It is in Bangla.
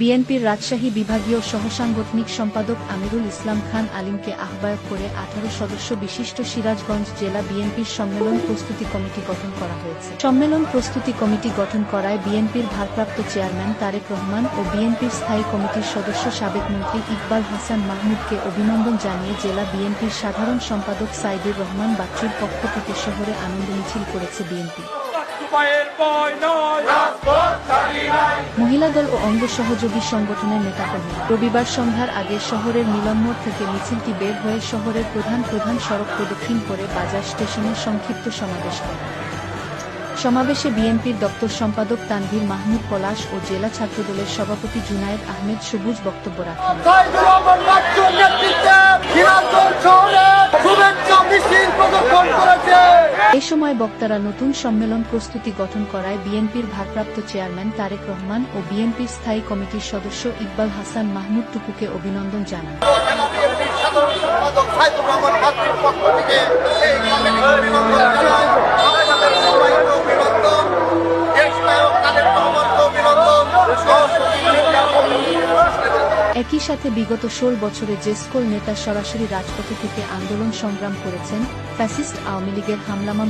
বিএনপির রাজশাহী বিভাগীয় সহসাংগঠনিক সম্পাদক আমিরুল ইসলাম খান আলিমকে আহ্বায়ক করে আঠারো সদস্য বিশিষ্ট সিরাজগঞ্জ জেলা বিএনপির সম্মেলন প্রস্তুতি কমিটি গঠন করা হয়েছে। সম্মেলন প্রস্তুতি কমিটি গঠন করায় বিএনপির ভারপ্রাপ্ত চেয়ারম্যান তারেক রহমান ও বিএনপির স্থায়ী কমিটির সদস্য সাবেক মন্ত্রী ইকবাল হাসান মাহমুদকে অভিনন্দন জানিয়ে জেলা বিএনপির সাধারণ সম্পাদক সাইদুর রহমান বাচ্চুর পক্ষ থেকে শহরে আনন্দ মিছিল করেছে বিএনপি। মহিলা দল ও অঙ্গ সহযোগী সংগঠনের নেতাকর্মী। রবিবার সন্ধ্যার আগে শহরের মিলনমোড় থেকে মিছিলটি বের হয়ে শহরের প্রধান প্রধান সড়ক প্রদক্ষিণ করে বাজার স্টেশনে সংক্ষিপ্ত সমাবেশ করে সমাবেশে বিএনপির দপ্তর সম্পাদক তানভীর মাহমুদ পলাশ ও জেলা ছাত্রদলের সভাপতি জুনায়েদ আহমেদ সবুজ বক্তব্য রাখেন। এ সময় বক্তারা নতুন সম্মেলন প্রস্তুতি গঠন করায় বিএনপির ভারপ্রাপ্ত চেয়ারম্যান তারেক রহমান ও বিএনপির স্থায়ী কমিটির সদস্য ইকবাল হাসান মাহমুদ টুকুকে অভিনন্দন জানান। সাধারণ সম্পাদক পক্ষ থেকে একই সাথে বিগত ষোল বছরে যে নেতা সরাসরি রাজপথে থেকে আন্দোলন সংগ্রাম করেছেন, ফ্যাসিস্ট আওয়ামী লীগের হামলামা